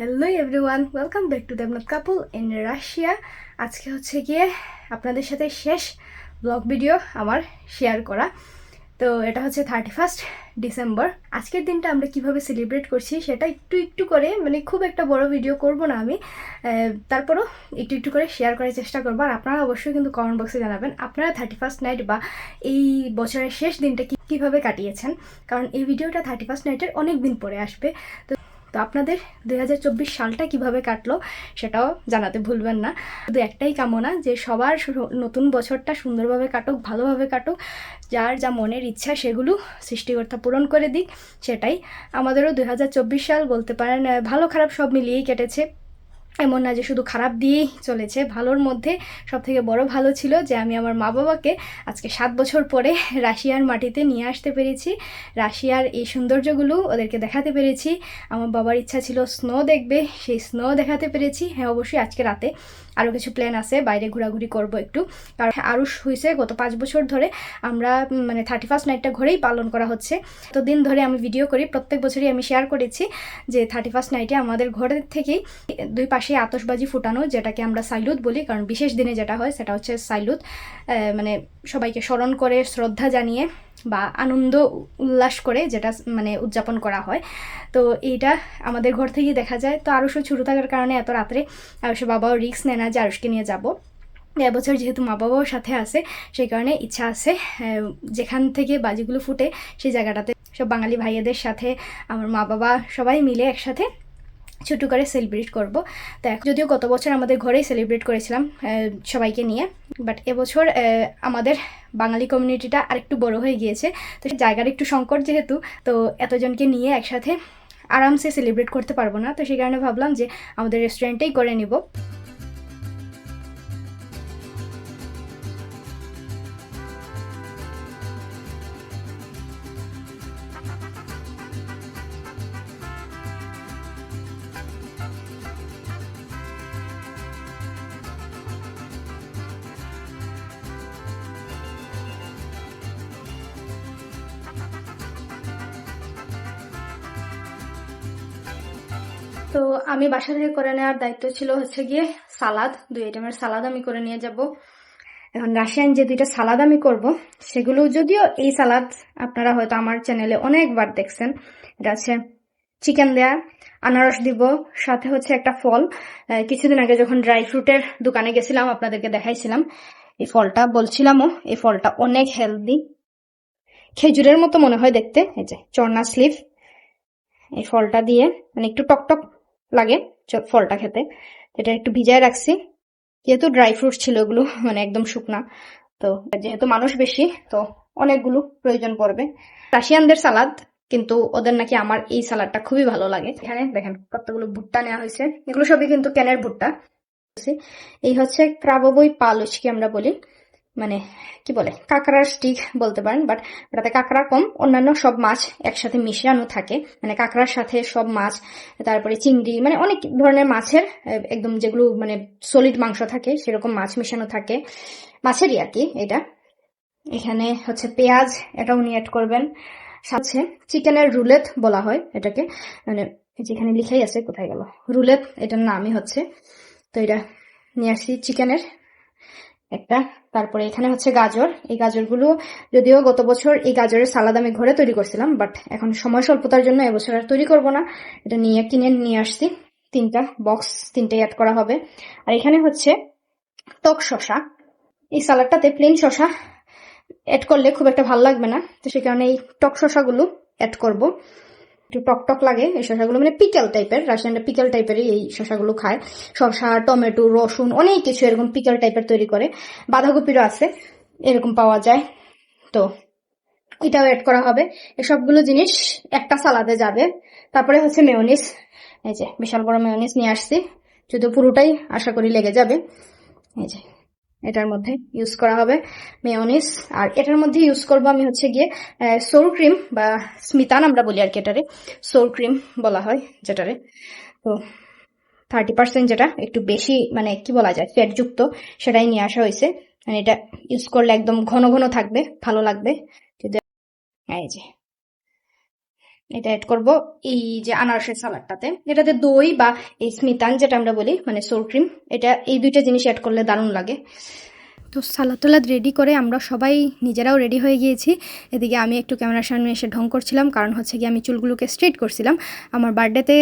Hello everyone welcome back to Debnath couple in Russia আজকে হচ্ছে গিয়ে আপনাদের সাথে শেষ ব্লগ ভিডিও আমার শেয়ার করা। তো এটা হচ্ছে থার্টি ফার্স্ট ডিসেম্বর আজকের দিনটা আমরা কীভাবে সেলিব্রেট করছি সেটা একটু একটু করে মানে খুব একটা বড় ভিডিও করব না আমি। তারপরও একটু একটু করে শেয়ার করার চেষ্টা করব। আর আপনারা অবশ্যই কিন্তু কমেন্ট বক্সে জানাবেন, আপনারা থার্টি ফার্স্ট নাইট বা এই বছরের শেষ দিনটা কি, কীভাবে কাটিয়েছেন? কারণ এই ভিডিওটা থার্টি ফার্স্ট নাইটের অনেক দিন পরে আসবে। তো তো আপনাদের দুই হাজার চব্বিশ সালটা কীভাবে কাটলো সেটাও জানাতে ভুলবেন না। শুধু একটাই কামনা যে সবার নতুন বছরটা সুন্দরভাবে কাটুক, ভালোভাবে কাটুক, যার যা মনের ইচ্ছা সেগুলো সৃষ্টিকর্তা পূরণ করে দিক, সেটাই আমাদেরও দুই হাজার চব্বিশ সাল বলতে পারেন ভালো খারাপ সব মিলিয়েই কেটেছে। এমন না যে শুধু খারাপ দিয়েই চলেছে। ভালোর মধ্যে সব থেকে বড় ভালো ছিল যে আমি আমার মা বাবাকে আজকে সাত বছর পরে রাশিয়ার মাটিতে নিয়ে আসতে পেরেছি। রাশিয়ার এই সৌন্দর্যগুলো ওদেরকে দেখাতে পেরেছি। আমার বাবার ইচ্ছা ছিল স্নো দেখবে, সেই স্নো দেখাতে পেরেছি। হ্যাঁ অবশ্যই আজকে রাতে আরও কিছু প্ল্যান আছে, বাইরে ঘোরাঘুরি করব একটু। কারণ আরুষ হয়েছে গত পাঁচ বছর ধরে। আমরা মানে থার্টি ফার্স্ট নাইটটা ঘরেই পালন করা হচ্ছে। তো দিন ধরে আমি ভিডিও করি, প্রত্যেক বছরই আমি শেয়ার করেছি যে থার্টি ফার্স্ট নাইটে আমাদের ঘরের থেকেই দুই পাশে আতশবাজি ফুটানো, যেটাকে আমরা সাইলুত বলি, কারণ বিশেষ দিনে যেটা হয় সেটা হচ্ছে সাইলুত। মানে সবাইকে স্মরণ করে, শ্রদ্ধা জানিয়ে বা আনন্দ উল্লাস করে যেটা মানে উদযাপন করা হয়। তো এইটা আমাদের ঘর থেকেই দেখা যায়। তো আরুষও ছোটো থাকার কারণে এত রাত্রে আরুষের বাবাও রিস্ক নেয় না যে আরুষকে নিয়ে যাব। এবছর যেহেতু মা বাবাও সাথে আছে, সেই কারণে ইচ্ছা আছে যেখান থেকে বাজিগুলো ফুটে সেই জায়গাটাতে সব বাঙালি ভাইয়েদের সাথে, আমার মা বাবা সবাই মিলে একসাথে ছোটো করে সেলিব্রেট করব। তো যদিও গত বছর আমাদের ঘরেই সেলিব্রেট করেছিলাম সবাইকে নিয়ে বাট এবছর আমাদের বাঙালি কমিউনিটিটা আরেকটু বড় হয়ে গিয়েছে। তো জায়গার একটু সংকট যেহেতু, তো এতজনকে নিয়ে একসাথে আরামসে সেলিব্রেট করতে পারব না। তো সেই কারণে ভাবলাম যে আমাদের রেস্টুরেন্টেই করে নিব। তো আমি বাসা থেকে করে নেওয়ার দায়িত্ব ছিল হচ্ছে গিয়ে সালাদ, দুই আইটেমের সালাদ আমি করে নিয়ে যাব। এখন রাশিয়ান যে দুইটা সালাদ আমি করব, সেগুলো যদিও এই সালাদ আপনারা হয়তো আমার চ্যানেলে অনেকবার দেখছেন। এটা আছে চিকেন দেয়া, আনারস দিব, সাথে হচ্ছে একটা ফল। কিছুদিন আগে যখন ড্রাই ফ্রুটের দোকানে গেছিলাম, আপনাদেরকে দেখাইছিলাম, এই ফলটা বলছিলামও, এই ফলটা অনেক হেলদি। খেজুরের মতো মনে হয় দেখতে, এই যে চর্না স্লিভ। এই ফলটা দিয়ে মানে একটু টকটক লাগে ফলটা খেতে। এটা একটু ভিজায় রাখছি। যেহেতু ড্রাই ফ্রুট ছিল ওগুলো মানে একদম শুকনা। তো যেহেতু মানুষ বেশি, তো অনেকগুলো প্রয়োজন পড়বে। রাশিয়ানদের সালাদ কিন্তু ওদের নাকি আমার এই সালাদটা খুবই ভালো লাগে। এখানে দেখেন কতগুলো ভুট্টা নেওয়া হয়েছে। এগুলো সবই কিন্তু ক্যানের ভুট্টা। এই হচ্ছে ক্রাববই পালুচকি আমরা বলি। মানে কি বলে, কাঁকড়ার স্টিক বলতে পারেন বাট ওটাতে কাঁকড়া কম, অন্যান্য সব মাছ একসাথে মিশানো থাকে মানে কাঁকড়ার সাথে সব মাছ, তারপরে চিংড়ি মানে অনেক ধরনের মাছের একদম যেগুলো মানে সলিড মাংস থাকে, সেরকম মাছ মিশানো থাকে, মাছেরই আর কি এটা। এখানে হচ্ছে পেঁয়াজ এটা উনি অ্যাড করবেন। সাথে চিকেনের রুলেট বলা হয় এটাকে মানে যেখানে লিখাই আছে, কোথায় গেল? রুলেট এটার নামই হচ্ছে। তো এটা নিয়ে আসি চিকেনের। একটা। তারপরে এখানে হচ্ছে গাজর। এই গাজরগুলো যদিও গত বছর এই গাজরের সালাদ আমি ঘরে তৈরি করছিলাম বাট এখন সময় স্বল্পতার জন্য এবছর আর তৈরি করব না। এটা নিয়ে কিনে নিয়ে আসছি। তিনটা বক্স তিনটে অ্যাড করা হবে। আর এখানে হচ্ছে টক শশা এই সালাডটাতে প্লেন শশা অ্যাড করলে খুব একটা ভালো লাগবে না। তো সে কারণে এই টক শশাগুলো অ্যাড করব। একটু টক টক লাগে, এই শশাগুলো মানে পিকেল টাইপের রাশিয়ানরা পিকেল টাইপেরই এই শশাগুলো খায়। শসা, টমেটো, রসুন, অনেক কিছু এরকম পিকেল টাইপের তৈরি করে। বাঁধাকপিরও আছে, এরকম পাওয়া যায়। তো এটাও অ্যাড করা হবে। এসবগুলো জিনিস একটা সালাদে যাবে। তারপরে হচ্ছে মেয়নিস এই যে, বিশাল বড় মেয়নিস নিয়ে আসছি। যদিও পুরোটাই আশা করি লেগে যাবে। এই যে এটার মধ্যে ইউজ করা হবে মেয়নিস আর এটার মধ্যে ইউজ করব আমি হচ্ছে গিয়ে সোর ক্রিম বা স্মিতান আমরা বলি আর কি এটারে। সোর ক্রিম বলা হয় যেটারে। তো থার্টি পার্সেন্ট যেটা, একটু বেশি মানে কি বলা যায় ফ্যাট যুক্ত সেটাই নিয়ে আসা হয়েছে। মানে এটা ইউজ করলে একদম ঘন ঘন থাকবে, ভালো লাগবে। যদি এই যে। এটা অ্যাড করব। এই যে আনারসের সালাডটাতে, এটাতে দই বা এই স্মিতান যেটা আমরা বলি মানে সোর ক্রিম এটা এই দুইটা জিনিস অ্যাড করলে দারুণ লাগে। তো সালাদ টালাদ রেডি করে আমরা সবাই নিজেরাও রেডি হয়ে গিয়েছি। এদিকে আমি একটু ক্যামেরার সামনে এসে ঢং করছিলাম, কারণ হচ্ছে কি আমি চুলগুলোকে স্ট্রেট করছিলাম। আমার বার্থডেতে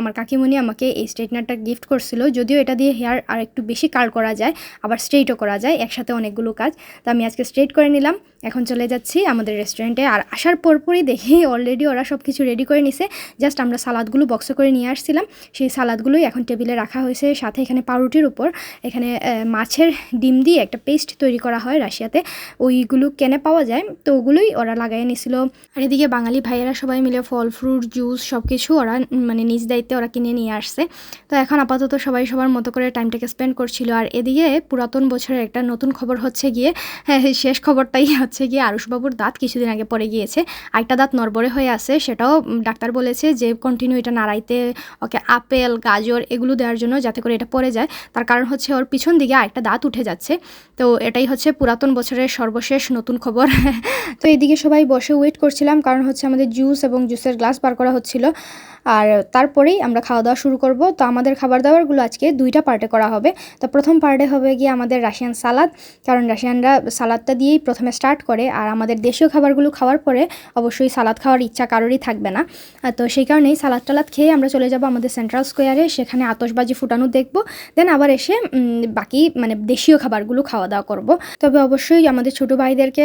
আমার কাকিমণি আমাকে এই স্ট্রেটনারটা গিফট করছিল, যদিও এটা দিয়ে হেয়ার আর একটু বেশি কার করা যায়, আবার স্ট্রেটও করা যায়, একসাথে অনেকগুলো কাজ। তো আমি আজকে স্ট্রেট করে নিলাম। এখন চলে যাচ্ছি আমাদের রেস্টুরেন্টে আর আসার পরপরই দেখি অলরেডি ওরা সব কিছু রেডি করে নিছে। জাস্ট আমরা সালাদগুলো বক্সে করে নিয়ে আসছিলাম। সেই সালাদগুলোই এখন টেবিলে রাখা হয়েছে। সাথে এখানে পাউরুটির উপর, এখানে মাছের ডিম দিয়ে একটা পেস্ট তৈরি করা হয় রাশিয়াতে। ওইগুলো কেনে পাওয়া যায়? তো ওগুলোই ওরা লাগাই নিছিল। আর এদিকে বাঙালি ভাইয়েরা সবাই মিলে ফল, ফ্রুট, জুস সব কিছু ওরা মানে নিজ দায়িত্বে ওরা কিনে নিয়ে আসছে। তো এখন আপাতত সবাই সবার মতো করে টাইমটাকে স্পেন্ড করছিল। আর এদিকে পুরাতন বছরের একটা নতুন খবর হচ্ছে গিয়ে হ্যাঁ শেষ খবরটাই হচ্ছে গিয়ে আরুষবাবুর দাঁত কিছুদিন আগে পড়ে গিয়েছে। আরেকটা দাঁত নড়বড়ে হয়ে আছে, সেটাও ডাক্তার বলেছে যে কন্টিনিউ এটা নাড়াইতে, ওকে আপেল, গাজর এগুলো দেওয়ার জন্য যাতে করে এটা পড়ে যায়। তার কারণ হচ্ছে ওর পিছন দিকে আরেকটা দাঁত উঠে যাচ্ছে। তো এটাই হচ্ছে পুরাতন বছরের সর্বশেষ নতুন খবর। তো এদিকে সবাই বসে ওয়েট করছিলাম, কারণ হচ্ছে আমাদের জুস এবং জুসের গ্লাস বার করা হচ্ছিল। আর তারপরেই আমরা খাওয়া দাওয়া শুরু করব। তো আমাদের খাবার দাবারগুলো আজকে দুইটা পার্টে করা হবে। তো প্রথম পার্টে হবে গিয়ে আমাদের রাশিয়ান সালাদ কারণ রাশিয়ানরা সালাদটা দিয়েই প্রথমে স্টার্ট করে আর আমাদের দেশীয় খাবারগুলো খাওয়ার পরে অবশ্যই সালাদ খাওয়ার ইচ্ছা কারোরই থাকবে না। তো সেই কারণেই সালাদ টালাদ খেয়ে আমরা চলে যাব আমাদের সেন্ট্রাল স্কোয়ারে সেখানে আতশবাজি ফুটানো দেখব। দেন আবার এসে বাকি মানে দেশীয় খাবারগুলো খাওয়া দাওয়া করব। তবে অবশ্যই আমাদের ছোটো ভাইদেরকে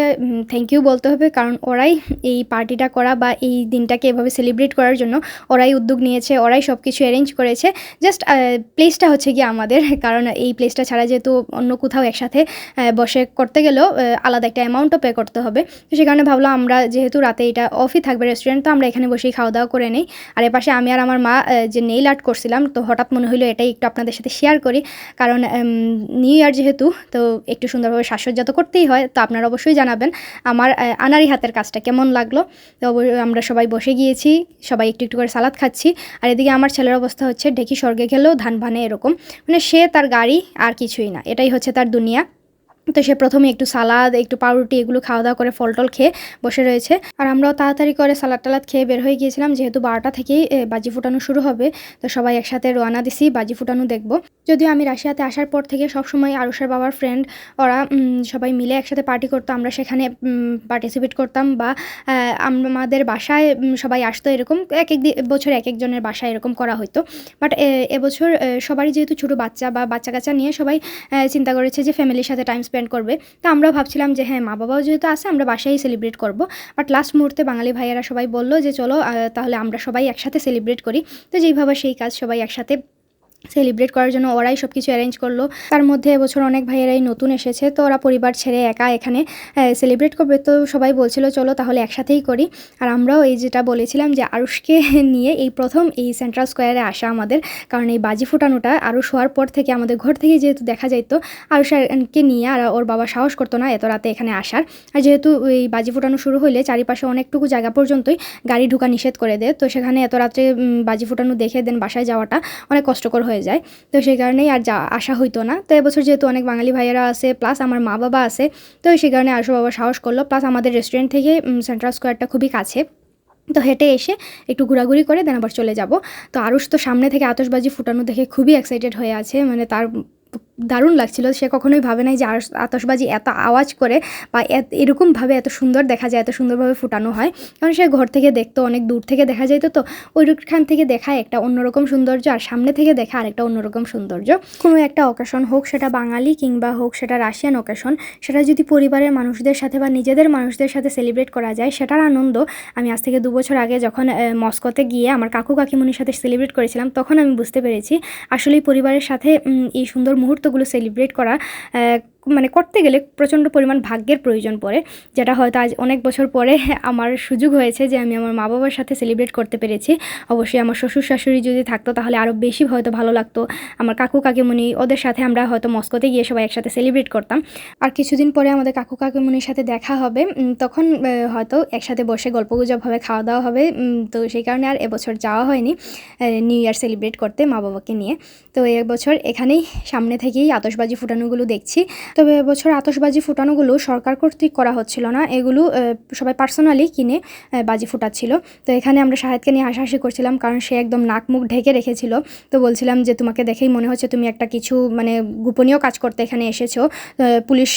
থ্যাংক ইউ বলতে হবে, কারণ ওরাই এই পার্টিটা করা বা এই দিনটাকে এভাবে সেলিব্রেট করার জন্য ওরাই উদ্যোগ নিয়েছে, ওরাই সব কিছু অ্যারেঞ্জ করেছে জাস্ট প্লেসটা হচ্ছে কি আমাদের, কারণ এই প্লেসটা ছাড়া যেহেতু অন্য কোথাও একসাথে বসে করতে গেলেও আলাদা একটা অ্যামাউন্টও পে করতে হবে। তো সে কারণে ভাবলাম আমরা যেহেতু রাতে এটা অফই থাকবে রেস্টুরেন্ট তো আমরা এখানে বসেই খাওয়া দাওয়া করে নিই। আর এপাশে আমি আর আমার মা যে নেইল আর্ট করছিলাম, তো হঠাৎ মনে হলো এটাই একটু আপনাদের সাথে শেয়ার করি। কারণ নিউ ইয়ার যেহেতু, তো একটু সুন্দরভাবে সাজসজ্জা তো করতেই হয়, তো আপনারা অবশ্যই জানাবেন আমার আনারি হাতের কাজটা কেমন লাগল। তো আমরা সবাই বসে গিয়েছি, সবাই একটু একটু করে সালাদ খাচ্ছি আর এদিকে আমার ছেলের অবস্থা হচ্ছে ঢেকি স্বর্গে গেলেও ধান ভানে এরকম। মানে সে তার গাড়ি আর কিছুই না, এটাই হচ্ছে তার দুনিয়া। তো সে প্রথমে একটু সালাদ, একটু পাউরুটি এগুলো খাওয়া দাওয়া করে ফল টল খেয়ে বসে রয়েছে। আর আমরাও তাড়াতাড়ি করে সালাদ টালাদ খেয়ে বের হয়ে গিয়েছিলাম, যেহেতু বারোটা থেকেই বাজি ফুটানো শুরু হবে। তো সবাই একসাথে রোয়ানা দিছি, বাজি ফুটানো দেখব। যদিও আমি রাশিয়াতে আসার পর থেকে সবসময় আরুষের বাবার ফ্রেন্ড ওরা সবাই মিলে একসাথে পার্টি করতো। আমরা সেখানে পার্টিসিপেট করতাম বা আমাদের বাসায় সবাই আসতো এরকম। এক এক বছর এক একজনের বাসায় এরকম করা হতো বাট এবছর সবারই যেহেতু ছোটো বাচ্চা বা বাচ্চা কাচ্চা নিয়ে সবাই চিন্তা করেছে যে ফ্যামিলির সাথে টাইম স্পেন্ড করবে। তো আমরা ভাবছিলাম যে হ্যাঁ মা বাবাও যেহেতু আসে আমরা বাসায় সেলিব্রেট করব। বাট লাস্ট মুহূর্তে বাঙালি ভাইয়েরা সবাই বলল যে, চলো তাহলে আমরা সবাই একসাথে সেলিব্রেট করি। তো যেইভাবে সেই কাজ সবাই একসাথে সেলিব্রেট করার জন্য ওরাই সব কিছু অ্যারেঞ্জ করল। তার মধ্যে এবছর অনেক ভাইয়েরাই নতুন এসেছে, তো ওরা পরিবার ছেড়ে একা এখানে সেলিব্রেট করবে। তো সবাই বলছিল, চলো তাহলে একসাথেই করি। আর আমরাও এই যেটা বলেছিলাম যে আরুষকে নিয়ে এই প্রথম এই সেন্ট্রাল স্কোয়ারে আসা আমাদের। কারণ এই বাজি ফোটানোটা আরুষ হওয়ার পর থেকে আমাদের ঘর থেকে যেহেতু দেখা যাইতো আরুষকে নিয়ে আর ওর বাবা সাহস করতো না এত রাতে এখানে আসার। আর যেহেতু এই বাজি ফোটানো শুরু হলে চারিপাশে অনেকটুকু জায়গা পর্যন্তই গাড়ি ঢুকা নিষেধ করে দেয়। তো সেখানে এত রাত্রে বাজি ফোটানো দেখে দেন বাসায় যাওয়াটা অনেক কষ্টকর হয়ে যায়। তো সেই কারণেই আর যা, আসা হইতো না। তো এবছর যেহেতু অনেক বাঙালি ভাইয়েরা আছে প্লাস আমার মা বাবা আছে, তো সেই কারণে আসো বাবা সাহস করল। প্লাস আমাদের রেস্টুরেন্ট থেকে সেন্ট্রাল স্কোয়ারটা খুবই কাছে। তো হেঁটে এসে একটু ঘোরাঘুরি করে দেন আবার চলে যাব। তো আরুষ তো সামনে থেকে আতশবাজি ফুটানো দেখে খুবই এক্সাইটেড হয়ে আছে। মানে তার দারুণ লাগছিল। সে কখনোই ভাবে নাই যে আতশবাজি এত আওয়াজ করে বা এরকমভাবে এত সুন্দর দেখা যায়, এত সুন্দরভাবে ফুটানো হয়। কারণ সে ঘর থেকে দেখতো, অনেক দূর থেকে দেখা যেত তো ওইখান থেকে দেখা একটা অন্যরকম সৌন্দর্য আর সামনে থেকে দেখা আরেকটা অন্যরকম সৌন্দর্য। কোনো একটা অকেশন হোক সেটা বাঙালি কিংবা হোক সেটা রাশিয়ান অকেশন সেটা যদি পরিবারের মানুষদের সাথে বা নিজেদের মানুষদের সাথে সেলিব্রেট করা যায়, সেটার আনন্দ আমি আজ থেকে দু বছর আগে যখন মস্কোতে গিয়ে আমার কাকু কাকিমুনির সাথে সেলিব্রেট করেছিলাম, তখন আমি বুঝতে পেরেছি আসলেই পরিবারের সাথে এই সুন্দর মুহূর্তগুলো সেলিব্রেট করা মানে করতে গেলে প্রচণ্ড পরিমাণ ভাগ্যের প্রয়োজন পড়ে, যেটা হয়তো আজ অনেক বছর পরে আমার সুযোগ হয়েছে যে আমি আমার মা বাবার সাথে সেলিব্রেট করতে পেরেছি। অবশ্যই আমার শ্বশুর শাশুড়ি যদি থাকতো তাহলে আরও বেশি হয়তো ভালো লাগতো। আমার কাকু কাকিমুনি ওদের সাথে আমরা হয়তো মস্কোতে গিয়ে সবাই একসাথে সেলিব্রেট করতাম। আর কিছুদিন পরে আমাদের কাকু কাকিমুনির সাথে দেখা হবে তখন হয়তো একসাথে বসে গল্পগুজব হবে খাওয়া দাওয়া হবে তো সেই কারণে আর এবছর যাওয়া হয়নি নিউ ইয়ার সেলিব্রেট করতে মা বাবাকে নিয়ে। তো এবছর এখানেই সামনে থেকেই আতশবাজি ফুটানোগুলো দেখছি। তবে এবছর আতশবাজি ফুটানোগুলো সরকার কর্তৃক করা হচ্ছিল না। এগুলো সবাই পার্সোনালি কিনে বাজি ফুটাচ্ছিল। তো এখানে আমরা শাহেদকে নিয়ে হাসাহাসি করছিলাম কারণ সে একদম নাক মুখ ঢেকে রেখেছিল। তো বলছিলাম যে, তোমাকে দেখেই মনে হচ্ছে তুমি একটা কিছু মানে গোপনীয় কাজ করতে এখানে এসেছ। পুলিশ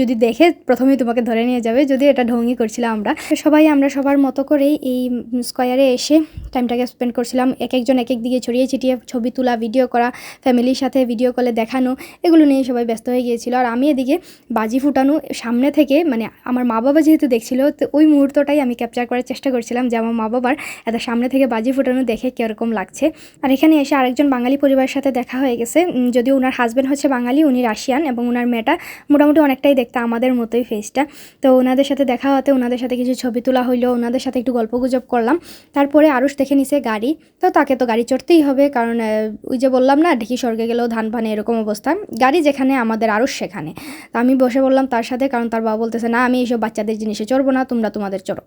যদি দেখে প্রথমেই তোমাকে ধরে নিয়ে যাবে। যদি এটা ঢঙ্গি করছিলাম আমরা। সবাই আমরা সবার মতো করেই এই স্কোয়ারে এসে টাইমটাকে স্পেন্ড করছিলাম। এক একজন এক এক দিকে ছড়িয়ে ছিটিয়ে ছবি তোলা, ভিডিও করা, ফ্যামিলির সাথে ভিডিও কলে দেখানো, এগুলো নিয়ে সবাই ব্যস্ত হয়ে গিয়েছিল। আর আমি এদিকে বাজি ফুটানো সামনে থেকে মানে আমার মা বাবা যেহেতু দেখছিল, তো ওই মুহূর্তটাই আমি ক্যাপচার করার চেষ্টা করছিলাম যে আমার মা বাবার এত সামনে থেকে বাজি ফুটানো দেখে কীরকম লাগছে। আর এখানে এসে আরেকজন বাঙালি পরিবারের সাথে দেখা হয়ে গেছে। যদিও ওনার হাজব্যান্ড হচ্ছে বাঙালি, উনি রাশিয়ান এবং ওনার মেয়েটা মোটামুটি অনেকটাই দেখতে আমাদের মতোই ফেসটা তো ওনাদের সাথে দেখা হতে ওনাদের সাথে কিছু ছবি তোলা হইল ওনাদের সাথে একটু গল্প গুজব করলাম। তারপরে আরুষ দেখে নিছে গাড়ি, তো তাকে তো গাড়ি চড়তেই হবে, কারণ ওই যে বললাম না, ঢেকি স্বর্গে গেলেও ধান পানে এরকম অবস্থা। গাড়ি যেখানে, আমাদের আরুষ সেখানে। তো আমি বসে বললাম তার সাথে, কারণ তার বাবা বলতেছে, না, আমি এইসব বাচ্চাদের জিনিসে চড়বো না, তোমরা তোমাদের চড়ো।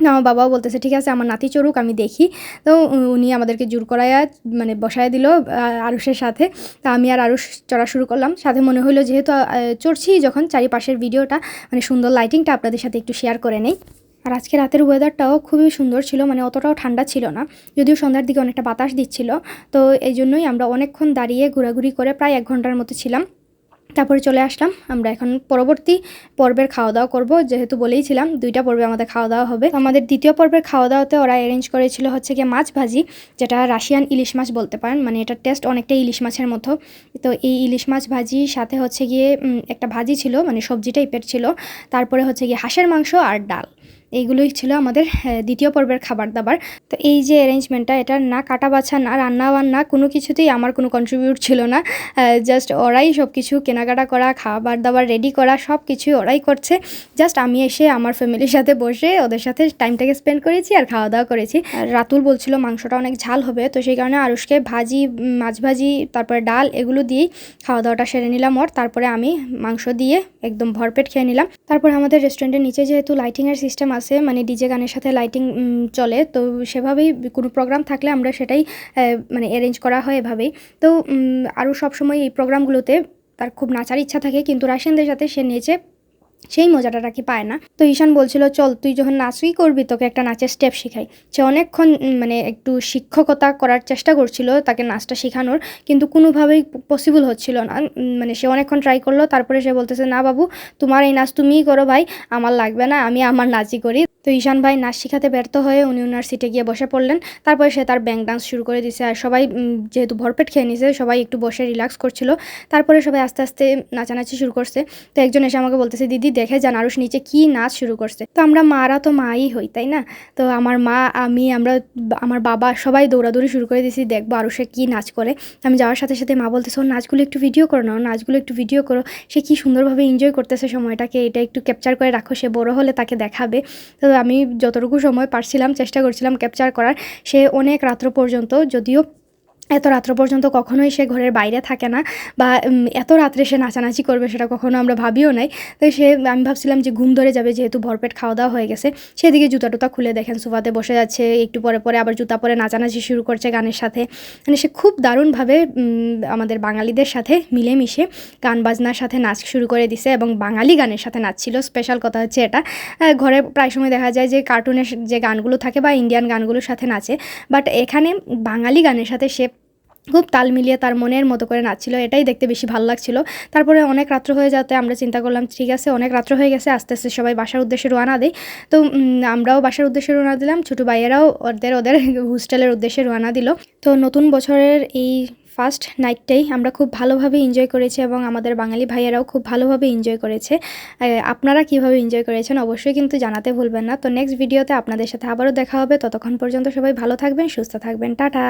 আমার বাবাও বলতেছে, ঠিক আছে, আমার নাতি চড়ুক, আমি দেখি। তো উনি আমাদেরকে জোর করাইয়া মানে বসায় দিল আরুষের সাথে। তা আমি আর আরুষ চড়া শুরু করলাম। সাথে মনে হলো যেহেতু চড়ছি যখন চারিপাশের ভিডিওটা মানে সুন্দর লাইটিংটা আপনাদের সাথে একটু শেয়ার করে নেই। আর আজকে রাতের ওয়েদারটাও খুবই সুন্দর ছিল মানে অতটাও ঠান্ডা ছিল না, যদিও সন্ধ্যার দিকে অনেকটা বাতাস দিচ্ছিল। তো এই জন্যই আমরা অনেকক্ষণ দাঁড়িয়ে ঘোরাঘুরি করে প্রায় এক ঘণ্টার মতো ছিলাম। তারপরে চলে আসলাম। আমরা এখন পরবর্তী পর্বের খাওয়া দাওয়া করব। যেহেতু বলেইছিলাম দুইটা পর্বে আমাদের খাওয়া দাওয়া হবে আমাদের দ্বিতীয় পর্বের খাওয়া দাওয়াতে ওরা অ্যারেঞ্জ করেছিল হচ্ছে গিয়ে মাছ ভাজি, যেটা রাশিয়ান ইলিশ মাছ বলতে পারেন। মানে এটার টেস্ট অনেকটাই ইলিশ মাছের মতো। তো এই ইলিশ মাছ ভাজি সাথে হচ্ছে গিয়ে একটা ভাজি ছিল মানে সবজি টাইপের ছিল। তারপরে হচ্ছে গিয়ে হাঁসের মাংস আর ডাল। এইগুলোই ছিল আমাদের দ্বিতীয় পর্বের খাবার দাবার। তো এই যে অ্যারেঞ্জমেন্টটা এটা না কাটা বাছা না রান্না বান্না কোনো কিছুতেই আমার কোনো কন্ট্রিবিউট ছিল না। জাস্ট ওরাই সব কিছু কেনাকাটা করা খাবার দাবার রেডি করা সব কিছুই ওরাই করছে। জাস্ট আমি এসে আমার ফ্যামিলির সাথে বসে ওদের সাথে টাইমটাকে স্পেন্ড করেছি আর খাওয়া দাওয়া করেছি রাতুল বলছিল, মাংসটা অনেক ঝাল হবে। তো সেই কারণে আরুষকে ভাজি, মাছ ভাজি, তারপরে ডাল এগুলো দিয়েই খাওয়া দাওয়াটা সেরে নিলাম ওর। তারপরে আমি মাংস দিয়ে একদম ভরপেট খেয়ে নিলাম। তারপরে আমাদের রেস্টুরেন্টের নিচে যেহেতু লাইটিংয়ের সিস্টেম আছে মানে ডিজে গানের সাথে লাইটিং চলে। তো সেভাবেই কোনো প্রোগ্রাম থাকলে আমরা সেটাই মানে অ্যারেঞ্জ করা হয় এভাবেই। তো আরও সবসময় এই প্রোগ্রামগুলোতে তার খুব নাচার ইচ্ছা থাকে, কিন্তু রাশিয়ানদের সাথে সে নেচে সেই মজাটা নাকি পায় না। তো ঈশান বলছিল, চল, তুই যখন নাচই করবি, তোকে একটা নাচের স্টেপ শেখাই। সে অনেকক্ষণ মানে একটু শিক্ষকতা করার চেষ্টা করছিল তাকে নাচটা শেখানোর, কিন্তু কোনোভাবেই পসিবল হচ্ছিল না। মানে সে অনেকক্ষণ ট্রাই করল, তারপরে সে বলতেছে, না বাবু, তোমার এই নাচ তুমিই করো ভাই, আমার লাগবে না, আমি আমার নাচই করি। তো ঈশান ভাই নাচ শিখাতে ব্যর্থ হয়ে উনি ওনার সিটে গিয়ে বসে পড়লেন। তারপরে সে তার ব্যাঙ্ক ডান্স শুরু করে দিছে। আর সবাই যেহেতু ভরপেট খেয়ে নিছে, সবাই একটু বসে রিল্যাক্স করছিল। তারপরে সবাই আস্তে আস্তে নাচানাচি শুরু করছে। তো একজন এসে আমাকে বলতেছে, দিদি, দেখে যান আরুষ নিচে কি নাচ শুরু করছে। তো আমরা মারা তো মাই হই, তাই না? তো আমার মা, আমি, আমরা, আমার বাবা সবাই দৌড়াদৌড়ি শুরু করে দিয়েছি দেখব আরুষে কি নাচ করে। আমি যাওয়ার সাথে সাথে মা বলতেছে, ওর নাচগুলো একটু ভিডিও করো না নাচগুলো একটু ভিডিও করো। সে কি সুন্দরভাবে এনজয় করতেছে সময়টাকে, এটা একটু ক্যাপচার করে রাখো, সে বড় হলে তাকে দেখাবে। তো আমি যতটুকু সময় পারছিলাম চেষ্টা করছিলাম ক্যাপচার করার সে অনেক রাত্র পর্যন্ত যদিও এত রাত্র পর্যন্ত কখনোই সে ঘরের বাইরে থাকে না বা এত রাত্রে সে নাচানাচি করবে সেটা কখনো আমরা ভাবিও নাই। তো সে, আমি ভাবছিলাম যে ঘুম ধরে যাবে যেহেতু ভরপেট খাওয়া দাওয়া হয়ে গেছে। সেদিকে জুতা টুতা খুলে দেখেন, সোফাতে বসে যাচ্ছে, একটু পরে পরে আবার জুতা পরে নাচানাচি শুরু করছে গানের সাথে। মানে সে খুব দারুণভাবে আমাদের বাঙালিদের সাথে মিলেমিশে গান বাজনার সাথে নাচ শুরু করে দিছে এবং বাঙালি গানের সাথে নাচছিল। স্পেশাল কথা হচ্ছে এটা। ঘরে প্রায় সময় দেখা যায় যে কার্টুনের যে গানগুলো থাকে বা ইন্ডিয়ান গানগুলোর সাথে নাচে। বাট এখানে বাঙালি গানের সাথে সে খুব তাল মিলিয়ে তার মনের মতো করে নাচছিল, এটাই দেখতে বেশি ভালো লাগছিল। তারপরে অনেক রাত্র হয়ে যাতে আমরা চিন্তা করলাম, ঠিক আছে, অনেক রাত্র হয়ে গেছে, আস্তে আস্তে সবাই বাসার উদ্দেশ্যে রওনা দেয় তো আমরাও বাসার উদ্দেশ্যে রওনা দিলাম, ছোটো ভাইয়েরাও ওদের ওদের হোস্টেলের উদ্দেশ্যে রওনা দিল। তো, নতুন বছরের এই ফার্স্ট নাইটটাই আমরা খুব ভালোভাবে এনজয় করেছি এবং আমাদের বাঙালি ভাইয়েরাও খুব ভালোভাবে এনজয় করেছে। আপনারা কীভাবে এনজয় করেছেন অবশ্যই কিন্তু জানাতে ভুলবেন না। তো নেক্সট ভিডিওতে আপনাদের সাথে আবারও দেখা হবে। ততক্ষণ পর্যন্ত সবাই ভালো থাকবেন, সুস্থ থাকবেন। টাটা!